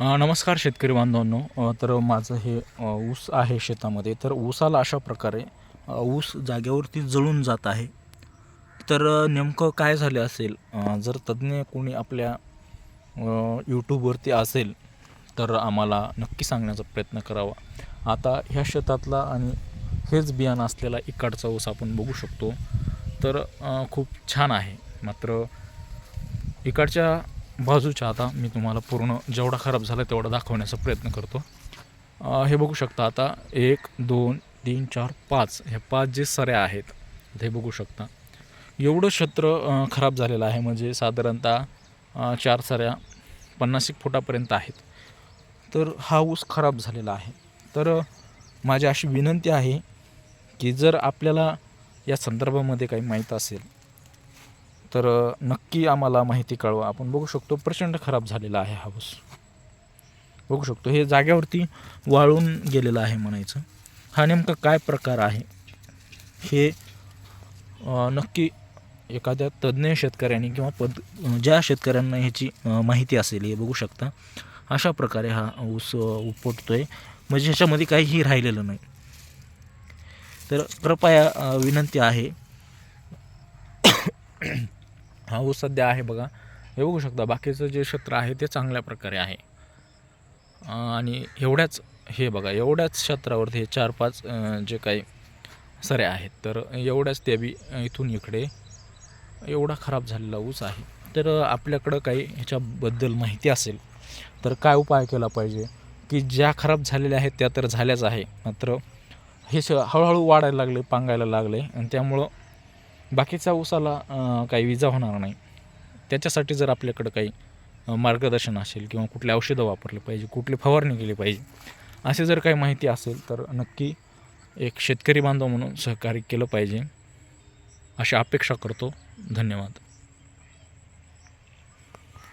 नमस्कार शेतकरी बांधवांनो. तर माझं हे ऊस आहे शेतामध्ये. तर ऊसाला अशा प्रकारे ऊस जागेवरती जळून जात आहे. तर नेमकं काय झाले असेल? जर तज्ज्ञ कोणी आपल्या यूट्यूबवरती असेल तर आम्हाला नक्की सांगण्याचा प्रयत्न करावा. आता ह्या शेतातला आणि हेच बियाणं असलेला इकडचा ऊस आपण बघू शकतो. तर खूप छान आहे. मात्र इकडच्या बाजूच्या आता मी तुम्हाला पूर्ण जेवढा खराब झाला तेवढा दाखवण्याचा प्रयत्न करतो. हे बघू शकता आता एक दोन तीन चार पाच हे पाच जे सऱ्या आहेत ते बघू शकता. एवढं क्षेत्र खराब झालेलं आहे म्हणजे साधारणतः चार सऱ्या पन्नास एक फुटापर्यंत आहेत. तर हा ऊस खराब झालेला आहे. तर माझी अशी विनंती आहे की जर आपल्याला या संदर्भामध्ये काही माहीत असेल तर नक्की आम्हाला माहिती कळवा. आपण बघू शकतो प्रचंड खराब झालेला आहे हा ऊस. बघू शकतो हे जाग्यावरती वाळून गेलेलं आहे म्हणायचं. हा नेमका काय प्रकार आहे? हे नक्की एखाद्या तज्ज्ञ शेतकऱ्यांनी किंवा पद ज्या शेतकऱ्यांना ह्याची माहिती असेल हे बघू शकता. अशा प्रकारे हा ऊस उपटतो आहे म्हणजे ह्याच्यामध्ये काहीही राहिलेलं नाही. तर कृपया विनंती आहे. हा ऊस सध्या आहे बघा. हे बघू शकता बाकीचं जे क्षेत्र आहे ते चांगल्या प्रकारे आहे. आणि एवढ्याच हे बघा एवढ्याच क्षेत्रावरती हे चार पाच जे काही सऱ्या आहेत तर एवढ्याच त्या बी इथून इकडे एवढा खराब झालेला ऊस आहे. तर आपल्याकडं काही ह्याच्याबद्दल माहिती असेल तर काय उपाय केला पाहिजे? की ज्या खराब झालेल्या आहेत त्या तर झाल्याच आहे मात्र हे स हळूहळू वाढायला लागले पांगायला लागले आणि त्यामुळं बाकीचा ऊसाला काही विजा होणार नाही. त्याच्यासाठी जर आपल्याकडं काही मार्गदर्शन असेल किंवा कुठली औषधं वापरले पाहिजे कुठली फवारणी केली पाहिजे असे जर काही माहिती असेल तर नक्की एक शेतकरी बांधव म्हणून सहकार्य केलं पाहिजे. अशी अपेक्षा करतो. धन्यवाद.